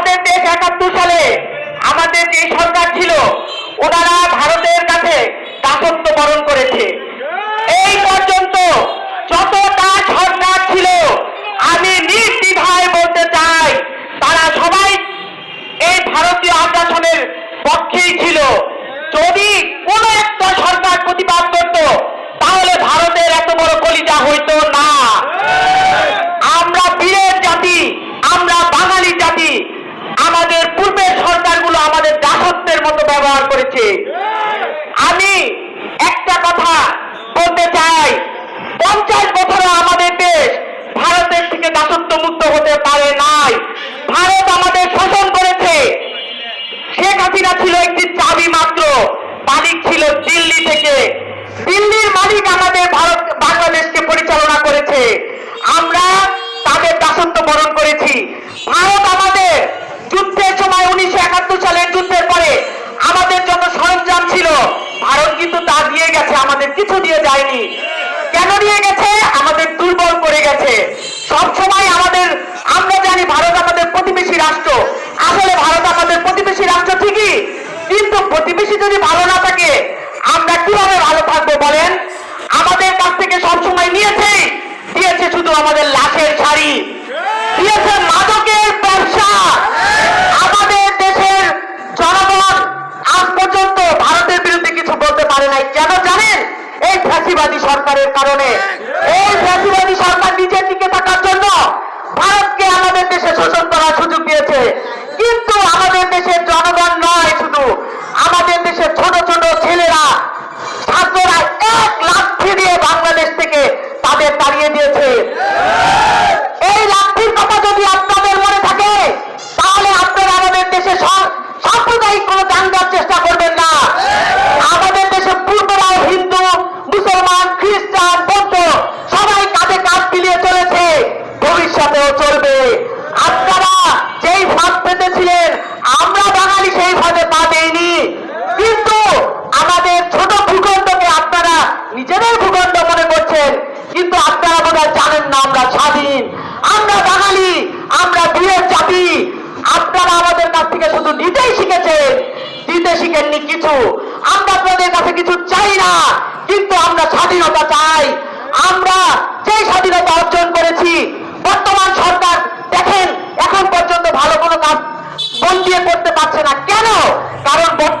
আমাদের দেশ একাত্তর সালে আমাদের যে সরকার ছিল, ওনারা ভারতের কাছে দাসত্ব বরণ করেছে। এই পর্যন্ত যতটা সরকার ছিল, আমি নির্দ্বিধায় বলতে চাই, তারা সবাই এই ভারতীয় আগ্রাসনের পক্ষেই ছিল। যদি কোন একটা সরকার প্রতিবাদ করত তাহলে ভারতের এত বড় কলিজা হইতো না আমরা বীরের জাতি আমরা বাঙালি জাতি আমাদের পূর্বের সরকারগুলো আমাদের দাসত্বের মতো ব্যবহার করেছে। আমি একটা কথা বলতে চাই, পঞ্চাশ বছরে আমাদের দেশ ভারতের থেকে দাসত্ব মুক্ত হতে পারে নাই। ভারত আমাদের শোষণ করেছে। শেখ হাসিনা ছিল একটি চাবি মাত্র, মালিক ছিল দিল্লি থেকে। দিল্লির মালিক আমাদের ভারত, বাংলাদেশকে পরিচালনা করেছে আমরা তাদের দাসত্ব বরণ করেছি ভারত আমাদের যুদ্ধের সময় উনিশশো একাত্তর সালের যুদ্ধের পরে আমাদের যত সরঞ্জাম ছিল। ভারত কিন্তু তা দিয়ে গেছে, আমাদের কিছু দিয়ে যায়নি। কেন দিয়ে গেছে? আমাদের দুর্বল করে গেছে। সব সময় আমাদের, আমরা জানি ভারত আমাদের প্রতিবেশী রাষ্ট্র। আসলে ভারত আমাদের প্রতিবেশী রাষ্ট্র ঠিকই, কিন্তু প্রতিবেশী যদি ভালো না থাকে, আমরা কীভাবে ভালো থাকব বলেন আমাদের কাছ থেকে সবসময় নিয়েছে দিয়েছে শুধু আমাদের লাশের শাড়ি দিয়েছে মাদকের ব্যবসা আমাদের দেশের জনগণ আজ পর্যন্ত ভারতের বিরুদ্ধে কিছু বলতে পারে নাই কেন জানেন এই ফ্যাসিবাদী সরকারের কারণে এই ফ্যাসিবাদী সরকার নিজের দিকে থাকার জন্য ভারতকে আমাদের দেশে শোষণ করার সুযোগ দিয়েছে। কিন্তু আমাদের দেশের জনগণ নয় শুধু, আমাদের দেশের ছোট ছোট ছেলেরা, ছাত্ররা এক লাখ ফিরিয়ে বাংলাদেশ থেকে তাদের তাড়িয়ে দিয়েছে এই লাঠির কথা যদি আপনাদের মনে থাকে তাহলে আপনারা আমাদের দেশে সব- সাম্প্রদায়িক কোনো দাঙ্গার চেষ্টা করবেন না আমাদের দেশে পূর্বরাও হিন্দু মুসলমান খ্রিস্টান বৌদ্ধ সবাই কাঁধে কাঁধ মিলিয়ে চলেছে ভবিষ্যতেও চলবে। আপনারা যেই ফাঁদ পেতেছিলেন, আমরা বাঙালি সেই ফাঁদে পা দেইনি। কিন্তু আমাদের ছোট ভূখণ্ডকে আপনারা নিজেদের ভূখণ্ড মনে করছেন, কিন্তু আপনারা বোধ জানেন না আমরা স্বাধীন। আমরা বাঙালি, আমরা বীরের জাতি। আপনারা আমাদের কাছ থেকে শুধু নিতেই শিখেছেন, দিতে শিখেননি কিছু। আমরা আপনাদের কাছে কিছু চাই না, কিন্তু আমরা স্বাধীনতা চাই। আমরা যে স্বাধীনতা